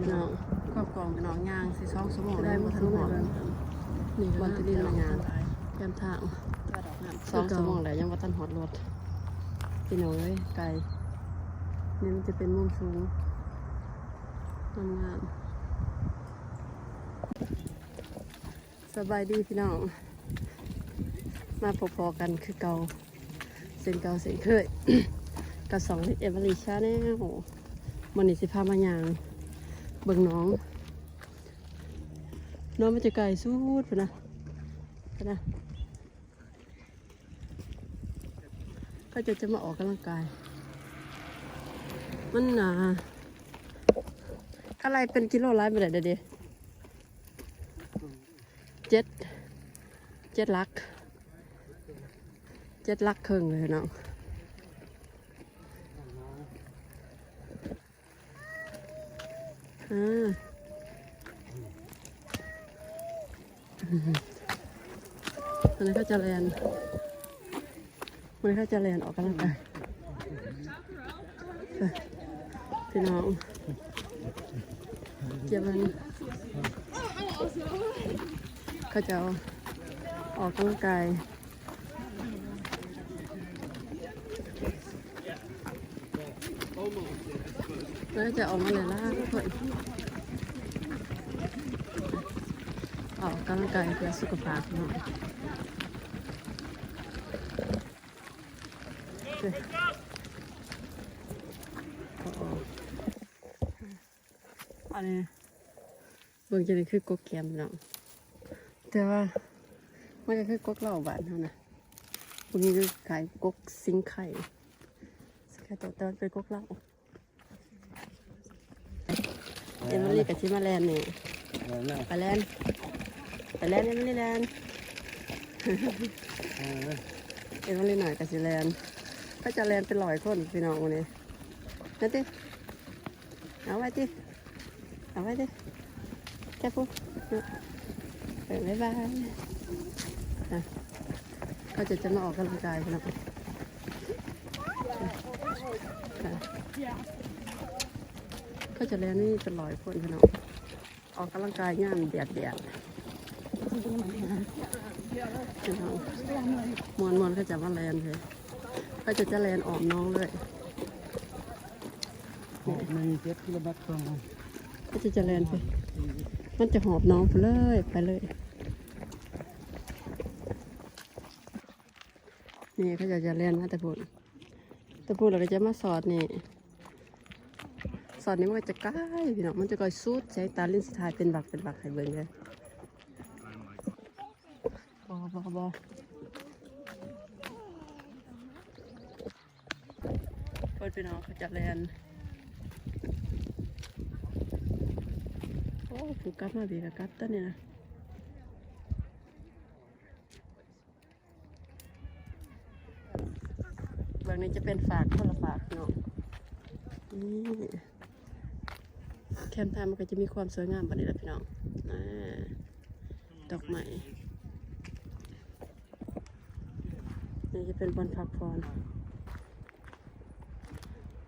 พี่น้องครอบครองพี่น้องย่างสิสองสมองได้ได้มามาทัทั้งงหหมมดดนี่ก็วันที่ดินมายางแคมทางสองสมองแล้วยังว่าทันหอดรถพี่น้องเอ้ยไกลนี่มันจะเป็นมุมสูงงามๆสบายดีพี่น้อง มาพอๆกันคือเก่าเส้นเก่าเส้นเคยกับสองลิตรเอเวอรี่ชาแนลมันนี่สิพามายาง เบิ่งน้อง น้องมันจะไกลสุดพุ่นนะพุ่นนะก็จะจะมาออกกำลังกาย มันหนาอะไรเป็นกิโลไลฟ์ไปไหนเดี๋ยวดิเจ็ด เจ็ดลัก เจ็ดลักครึ่งเลยน้อง อ่ามันนี้เขาจะเรียนมันนี้เขาจะเรียนออกกำลังกายพี่น้องเกี่ยวมันเขาจะออกกำลังกายแล้ วจะออกมาเลยล่ะทุกคนออกกำลังกายเพื่อสุขภาพเนาะเฮ้ยอันนี้เบิ่งจะนี่คือกกแกมเนาะแต่ว่ามันก็คือกกเหล่าบานเท่านะพวกนี้คือขายกกซิงไข่ซิงไข่ตัวตอนเป็นกกเหล่า เอ็มมารีกับชิมาแลนด์นี่ไปแลนด์ไปแลนด์ยังไม่ได้แลนด์เอ็นวันนี้หน่อยกับสิแลนด์ก็จะแลนด์เป็นร้อยคนพี่น้องวันนี้นั่นติเอาไว้ติเอาไว้ติแค่ปุ๊บเออบ๊ายบายอะก็จะจะมาออกกำลังกายพี่น้องอะ ก็จะแลนด์นี่เป็นร้อยคนพี่น้องออกกำลังกายย่านเดียดเดียดมวนมวนๆเขาจะมาแลนเลยเขาจะจะแลนออมน้องเลยมันเจ็ดกิโลเมตรตรงเขาจะจะแลนไปมันจะหอบน้องไปเลยไปเลยนี่เขาจะจะแลนมาแต่พูดแต่พูดเราก็จะมาสอดนี่ สอดนี้มันก็จะใกล้พี่น้องมันจะก่อยสุดใช้ตาลิ้นสุดท้ายเป็นบักเป็นบักให้เบิ่งเลยบอบอบอเปิดพี่น้องเขาจะแลนโอ้ผูกกลับมาบีกับกลับต้นนี่นะเบื้องนี้จะเป็นฝากคนละฝากพี่น้องนี่ แคมป์ทยมันก็จะมีความสวยงามแบบนี้แหละพี่น้องอดอกไม้นี่จะเป็นบอนพักผ่อน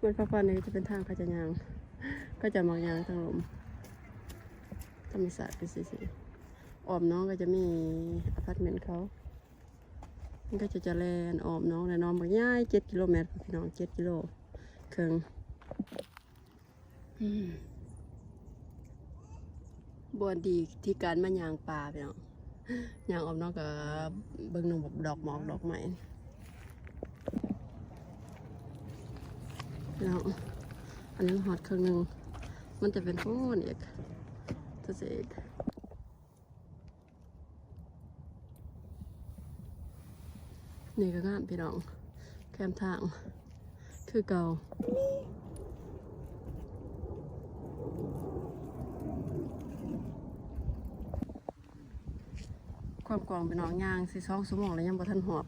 บอนพักผ่อนนี่จะเป็นทางขาจะยางก็จะมองยางทางลมธรรมศาสตร์เป็นสีๆออมน้องก็จะมีอพาร์ตเมนต์เขามันก็จะจะแลนออมน้องและน้องบางย่ายเจ็ดกิโลเมตรพี่น้องเจ็ดกิโลเครึ่งอืม บวนดีที่การมายางป่าไปเนาะยางออมนอกกับเบิ่งนงแบบดอกหมอกดอกไม้แล้วอันนี้หอดครึ่งหนึ่งมันจะเป็นพูนอีกจะเสกนี่ก็งามพี่น้อง แคมทาง คือเก่า ความกวางเป็นน้องยางสิสองสมองแล้วยังบ่ทันหอบ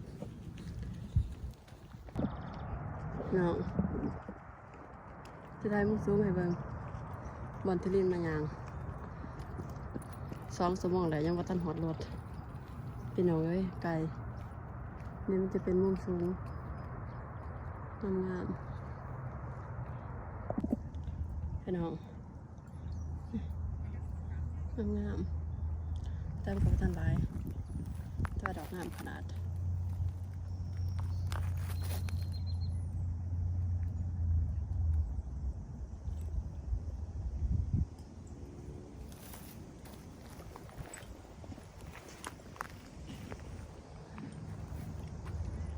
เนาะจะได้มุกสูงให้เบิ่งบอนทลินมายางสองสมองแล้วยังบ่ทันหอดรถพี่น้องเอ้ยไกลนี่มันจะเป็นมุมสูงงามๆพี่น้องงามๆแต่มันก็บ่ทันหลายแต่ว่าดอก งามขนาด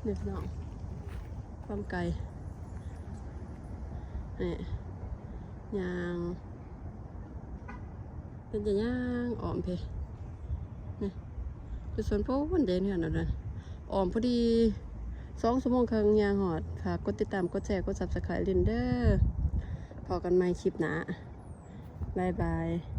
นี่พี่น้องความไกลนี่ยางเป็นจะย่างอ่อมเพ คือส่วนพวกวันเดนเนี่ยนั่นนะออมพอดีสองสัปโมงครึ่งยางหอดฝากกดติดตามกดแชร์กดซับสไครต์ลินเดอร์พอกันใหม่คลิปหนาบายบาย